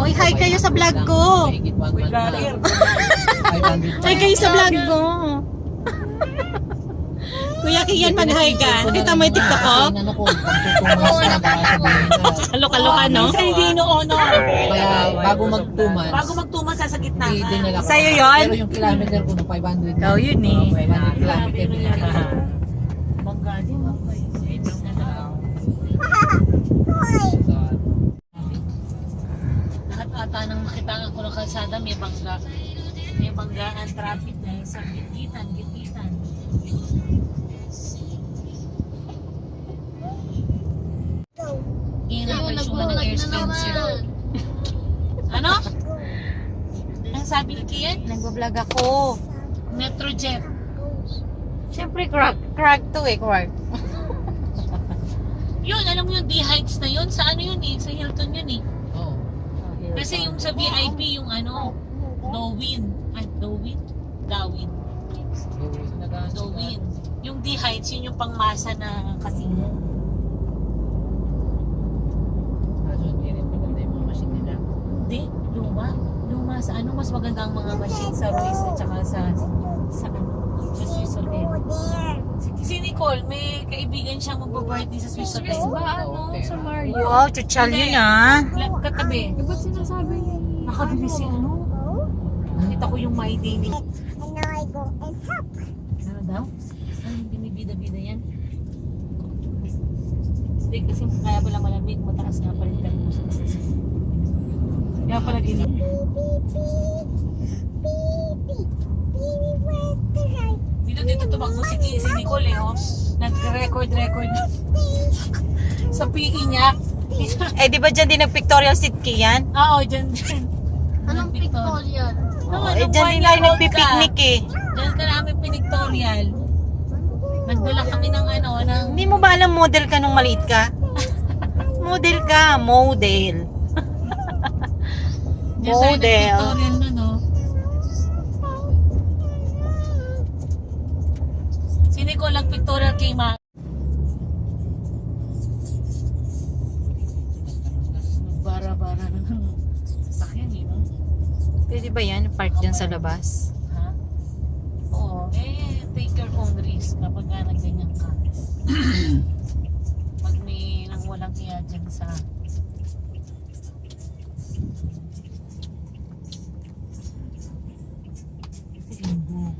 Oy, hi kayo sa vlog ko. Mahigit one month na. 500 Hi kayo sa vlog ko. Kuya Kian, mag-hi ka. Nakita mo yung TikTok ko? Ano ko, na sabihin na. Kaloka-loka, no? Minsan hindi no-ono. Kaya bago mag 2 months, Bago magtuma sa sa gitna hindi ka. Sa'yo yun? Pero yung kilometer ko ng 500. Ikaw yun eh. 500 kilometer. Bangga din. Lahat ata nang nakita ko ng kalsada may bangga. May banggaan traffic dahil sa gitgitan, gitgitan. Iyan ang presyo ng air Spencer. Ano? Ang sabi ni Kian? Nagbablog ako. Metrojet. Siyempre, crack. Crack to eh, crack. Yun, alam mo yung D-Heights na yun? Sa ano yun eh? Sa Hilton yun eh. Kasi yung sa VIP, yung ano, Dowin. Ay, Dowin? Dawin. Dowin. Yung D-Heights, yun yung pangmasa na nila. Hindi, luma. Luma sa ano, mas maganda ang mga machine sa Ruiz at saka sa, sa ano, sa Swiss Hotel. Nicole, may kaibigan siyang magbo-birthday sa Swiss Hotel. Ba, ano, sa Mario? Wow, chuchal yun ah. Katabi. Eh, ba't sinasabi niya? Nakabili si ano. Nakita ko yung My Day ni Ano daw? Ano yung binibida-bida yan? Hindi kasi kaya pala malamig, mataas nga pala yung. Kaya pala gini. Dito dito tumakbo si, si Nicole eh, oh. Nag-record-record sa PE niya. Eh, di ba dyan din nag-pictorial seat Kian? Oo, dyan dyan. Anong pictorial? Oo, eh, dyan din tayo ka. nagpipiknik eh. Diyan ka namin pinictorial. Nagdala kami ng ano, ng... Hindi mo ba alam model ka nung maliit ka? model ka, model. Diyan tayo Model. nagpictorial na, Nicole nagpictorial kay Ma. Bara-bara na ng sasakyan, eh, no? Pwede ba yan? Park dyan sa labas? Ha? Oo, eh, take your own risk kapag nga nagganyan ka. Pag may nang walang iya dyan sa... Kasi linggo.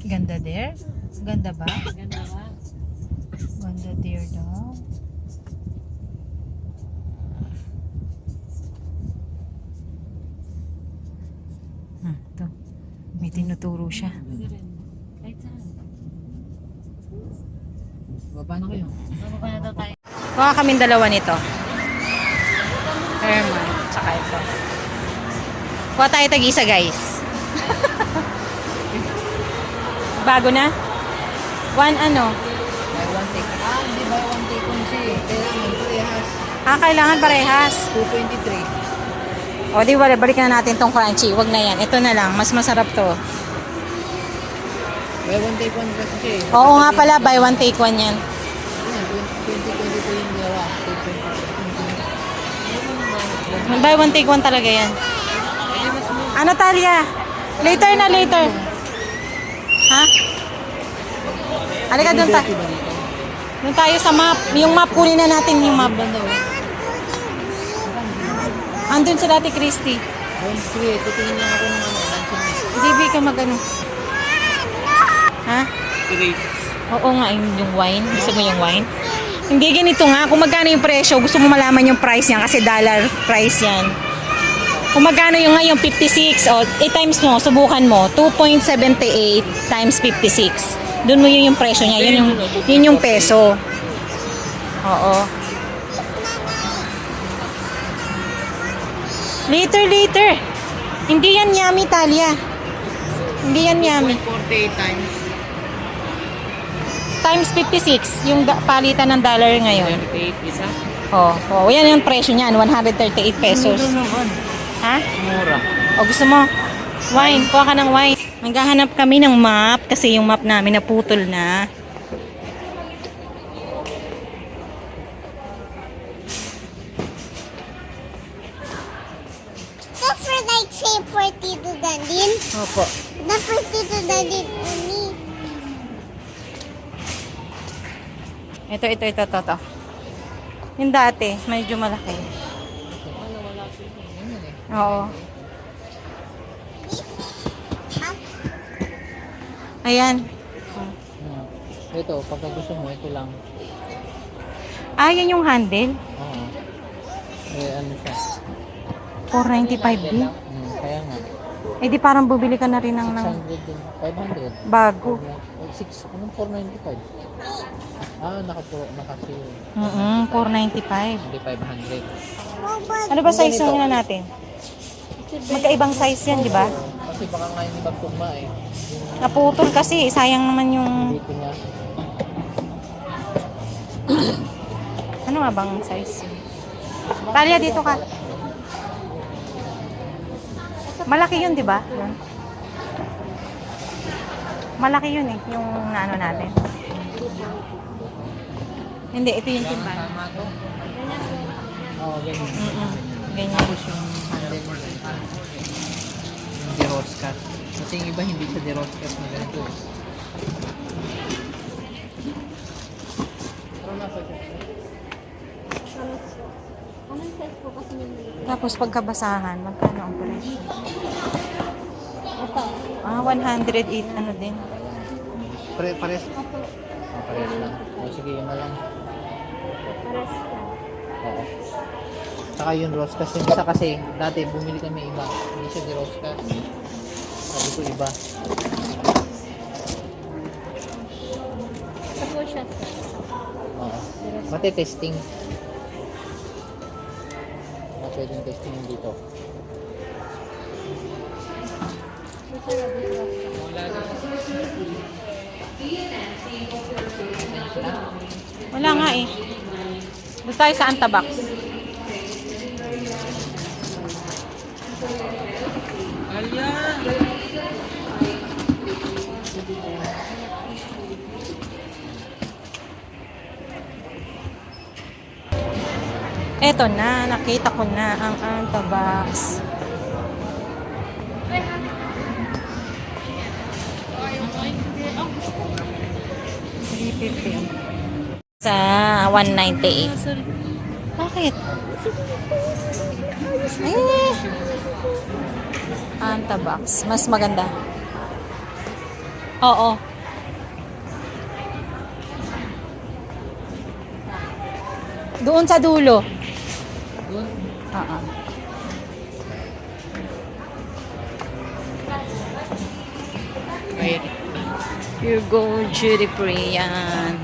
Ganda there? Ganda ba? Ganda ba? Ganda there daw. Hmm, ito. May tinuturo siya. Kahit saan. Baba na kayo. Bababa na daw tayo. Kuha kaming dalawa nito. Herman, tsaka ito. Kuha tayo tag-isa, guys. Bago na? One ano? Buy one take. Ah, hindi buy one take one siya eh. Kailangan parehas. Ah, kailangan parehas. 223. O, di ba, balikan na natin tong crunchy. Wag na yan. Ito na lang. Mas masarap to. Buy one take one kasi siya eh. Oo nga pala, buy one, take one yan. Yan, 2022 yung gawa. 2023. Buy one, take one talaga yan. Ano, Talia? Later na, later. Ha? Halika doon ta. Dito? Doon tayo sa map. Yung map, kunin na natin yung map. Oh. Andun si Dati Christy. Ayun, sige, titingin lang ako ng ano. GB ka magano. Ha? Oo nga, yung, yung wine. Gusto mo yung wine? Hindi ganito nga. Kung magkano yung presyo, gusto mo malaman yung price niyan kasi dollar price yan. Kung magkano yung ngayon 56, o 8 times mo, subukan mo, 2.78 times 56. Doon mo yun yung presyo niya. Yun yung, yun yung peso. Oo. Later, later. Hindi yan yummy, Talia. Hindi yan yummy. 48 times. Times 56, yung palitan ng dollar ngayon. 38 isa. Oh, oh, yan yung presyo niyan, 138 pesos. naman. Ha? Mura. O gusto mo? Wine. Kuha ka ng wine. Maghahanap kami ng map kasi yung map namin naputol na. The for like say for Tito Dandin? Opo. The for Tito Dandin only. Ito, ito, ito, ito, ito. Yung dati, medyo malaki. Oo. Ayan. Hmm. Ito, pagka gusto mo, ito lang. Ah, yan yung handle. Oo. Eh, ano siya? 495 din. Hmm, kaya nga. Eh di parang bubili ka na rin ng, ng 600 din. 500. bago. 6, anong 495? Ah, naka, naka Mm 495. Hindi 500. Ano ba size na natin? Magkaibang size yan, di ba? Kasi baka nga hindi magtugma eh. Naputol kasi, sayang naman yung... Dito niya. Ano nga bang size? Talia, dito ka. Malaki yun, di ba? Malaki yun eh, yung naano natin. Hindi, ito yung timba. Tama to. Oo, ganyan. Mm-mm. Ganyan. Tapos yung handle mo. Yung deroscat. Kasi yung iba hindi siya deroscat na ganito. Tapos pagkabasahan, magkano ang presyo? Ah, 108 ano din. Pare, pares? Oh, pares lang. O, sige, yun na lang. Oo. Saka yung roscas. Yung isa kasi, dati bumili kami iba. Hindi siya di roscas. Sabi ko iba. Oo. Mati testing. Ah, pwedeng testing yung dito. Wala nga eh. Doon tayo sa Antabox. Eto na, nakita ko na ang Antabox. Sa 198. Bakit? Eh. Antabox. Mas maganda. Oo. Doon sa dulo. Oo. Wait. You're going duty free yan.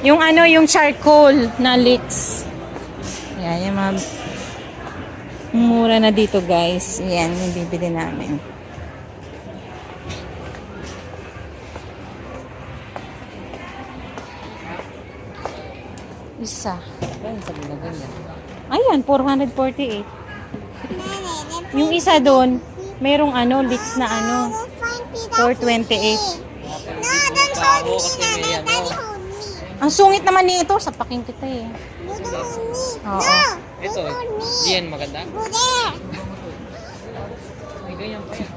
Yung ano, yung charcoal na licks. Yan, yung mga mura na dito guys. Yan, yung bibili namin. Isa. Ayun, sabi na ganyan. Ayan, 448. Yung isa doon, merong ano, licks na ano, 428. No, don't hold me, Nana. Daddy, hold me. Ang sungit naman nito, sapakin kita eh. You don't hold me. Oo. No, Ito, don't hold me. diyan maganda. Go there. May ganyan pa yan.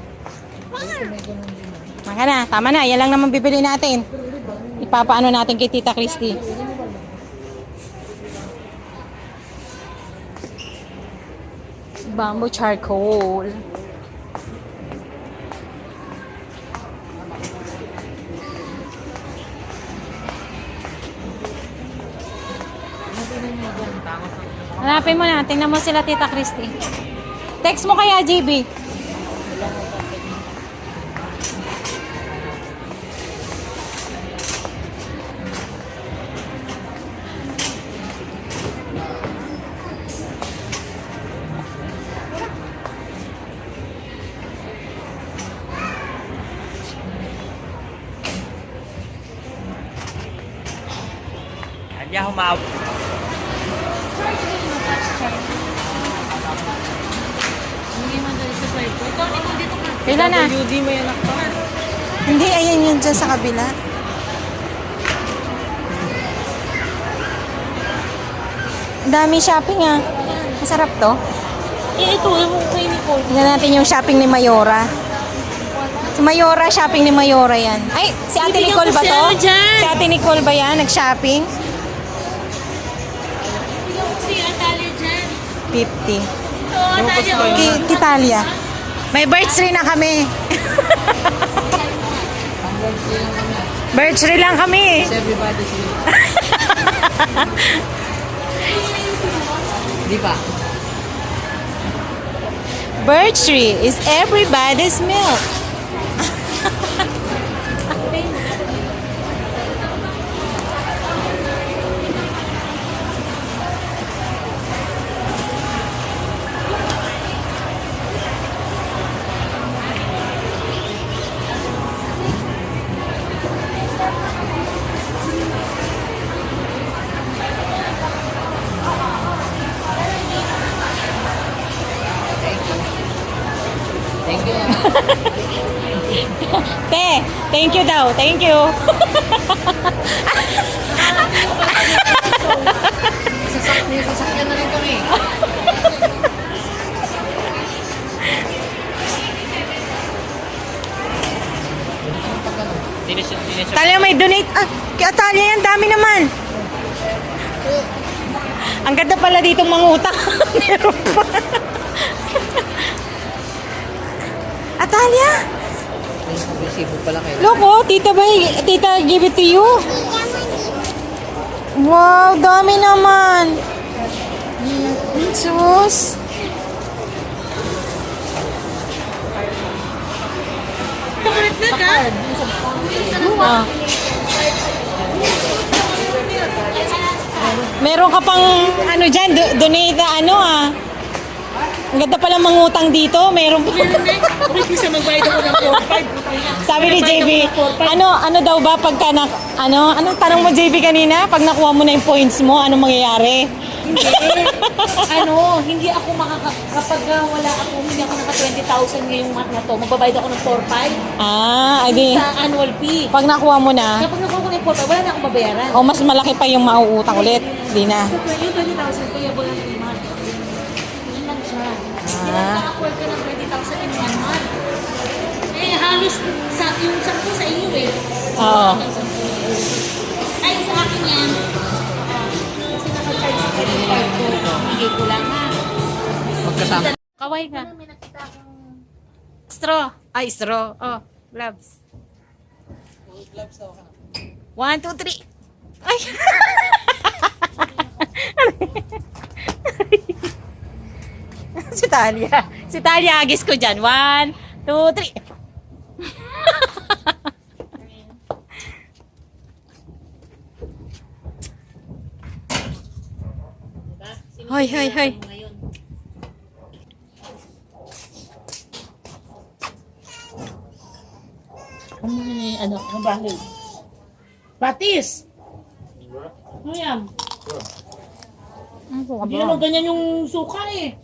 Maka na, tama na. Yan lang naman bibili natin. Ipapaano natin kay Tita Christy. Bamboo charcoal. Hanapin mo na. Tingnan mo sila Tita Christy. Text mo kaya, JB. Dito ka. Kailan na? UD mo yan ako. Hindi, ayan yun dyan sa kabila. Dami shopping ah. Masarap to. Eh, ito, yung kay Nicole. Tingnan natin yung shopping ni Mayora. Si Mayora, shopping ni Mayora yan. Ay, si Ate Nicole ba to? Si Ate Nicole ba yan? Nag-shopping? 50. Ito, Atalia. oh. Ki Kitalia. May birthday na kami. birthday lang kami. Di ba? Birthday is everybody's milk. Daw. Thank you. Sasakyan na rin kami. Talia may donate. Ah, kay Atalia yan. Dami naman. Ang ganda pala dito mangutang. Meron pa. Atalia! Resibo pala kayo. Loko, tita ba, tita give it to you. Wow, dami naman. Sus. Meron ka pang ano dyan, do- donate na ano ah. Ang ganda pala mangutang dito. Meron pa. Bakit isa magbayad ako ng 4-5? Sabi ni JB, ano ano daw ba pagka na, ano, anong tanong mo JB kanina? Pag nakuha mo na yung points mo, anong mangyayari? Hindi. ano, hindi ako makaka... Kapag uh, wala ako, hindi ako naka 20,000 ngayong month na to, magbabayad ako ng 4-5 Ah, edi. sa annual fee. Pag nakuha mo na, Kapag nakuha ko ng 4-5, wala na akong babayaran. o mas malaki pa yung mauutang ulit. Di na. So, yung 20,000, kaya wala na yung month. Yun lang siya. Hindi Ah. nakaka-afford ka ng 20,000 in one month. Eh, halos sa, yung 10 sa iyo eh. Oo. Ay, sa akin yan. Kasi nakacharge sa credit card ko. Bigay ko lang ha. Magkasama. Kaway ka. Straw. Ay, straw. Oh, gloves. One, two, three. Ay! si Talia. Si Talia, agis ko dyan. One, two, three. Hoy, hoy, hoy. Ano ano, ang bahay? Batis! Ano yan? Hindi naman ganyan yung suka eh.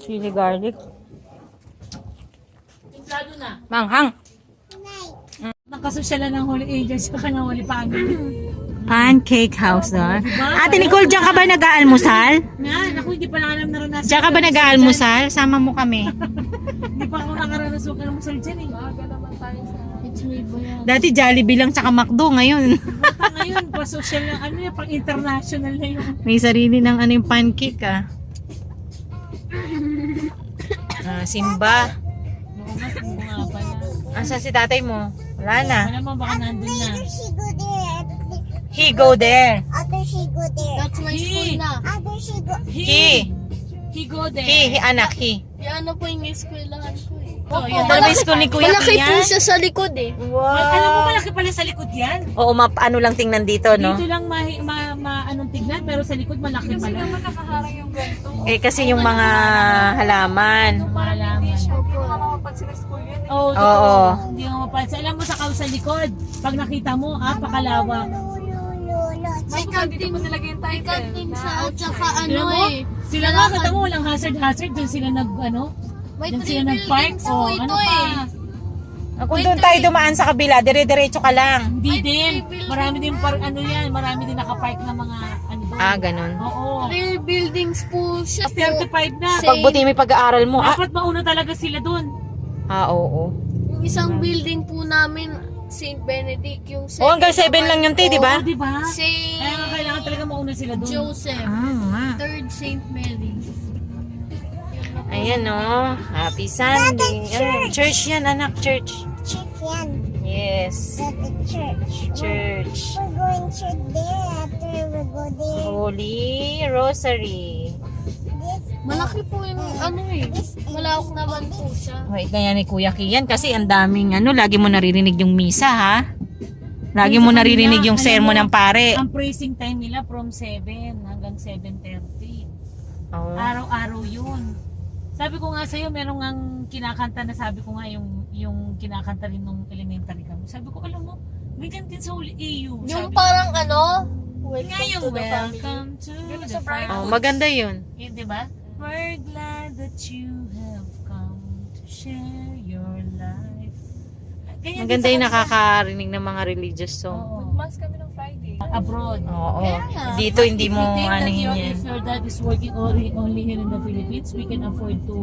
Chili garlic. Timplado na. Manghang. Nakasosyalan ng Holy Angels sa kanyang Holy Family. Pancake house doon. Ate Nicole, diyan ka ba nag-aalmusal? Nga, ako hindi pa na alam naranasan. Diyan ka ba nag-aalmusal? Sama mo kami. Hindi pa ako nakaranas huwag ka ng musal dyan eh. It's me ba yan? Dati Jollibee lang tsaka McDo ngayon. Basta ngayon, pa social na, ano yan, pang international na yung May sarili ng ano yung pancake ah. Ah, Simba. mga nga pala. Asa si tatay mo? Wala na. Alam mo, baka nandun na. she go there. He go there. After she go there. That's my school na. After she go. He. He go there. He, he anak, he. Yan ano po yung eskwelahan ko eh. Oh, yan. Ano ba yung school ni Kuya Malaki po Kian? siya sa likod eh. Al- Alam mo, malaki pala sa likod yan. Oo, map, ano lang tingnan dito, no? Dito lang ma, ma, ma anong tignan, pero sa likod malaki pala. Eh, kasi yung mga halaman. Malaman. Oo, Oo. totoo. Hindi mo mapansin. Alam mo sa kao sa likod, pag nakita mo, ah, pakalawak. May kantin, may kantin sa at saka ano Alam mo, eh. sila nga, kata mo, walang hazard-hazard, dun sila nag, ano, May three sila nag-park. Oh, po ito ano pa? eh. Ah, Kung doon tayo dumaan sa kabila, dire-diretso ka lang. Hindi din. Marami din par ano yan, marami din nakapark na mga ano doon. Ah, ganun. Oo. Three buildings po siya. 35 na. Same. Pagbuti may pag-aaral mo. Ah, Dapat mauna talaga sila doon. ah oo. Yung isang building po namin, St. Benedict, yung Oh, hanggang 7 lang yun, te, di ba? Oo, di ba? St. Kaya nga kailangan talaga mauna sila doon. Joseph. Ah, nga. Third St. Mary. Ayan oh. Happy Sunday. Ano, church yan, anak. Church. Church yan. Yes. At the church. Church. We're going to there after we go there. Holy Rosary. This, Malaki po yung ano eh. Malawak naman po siya. Wait, kaya ni Kuya Kian kasi ang daming ano, lagi mo naririnig yung misa ha. Lagi mo naririnig yung sermon ng pare. Ang praising time nila from 7 hanggang 7.30. Oh. Araw-araw yun. Sabi ko nga sa'yo, meron nga kinakanta na sabi ko nga yung, yung kinakanta rin nung elementary kami. Sabi ko, alam mo, ganyan din sa uli EU. Yung Sabi parang ano, ko, nga yung welcome to the family. Oh, maganda yun. Yun, di ba? We're glad that you have come to share your life. Ganyan din Maganda sa yung kanila. nakakarinig ng mga religious song. Oo. mas kami ng. Abroad. Oo. Kaya nga. Dito hindi mo ano your, yan. if your dad is working only, only here in the Philippines, we can afford to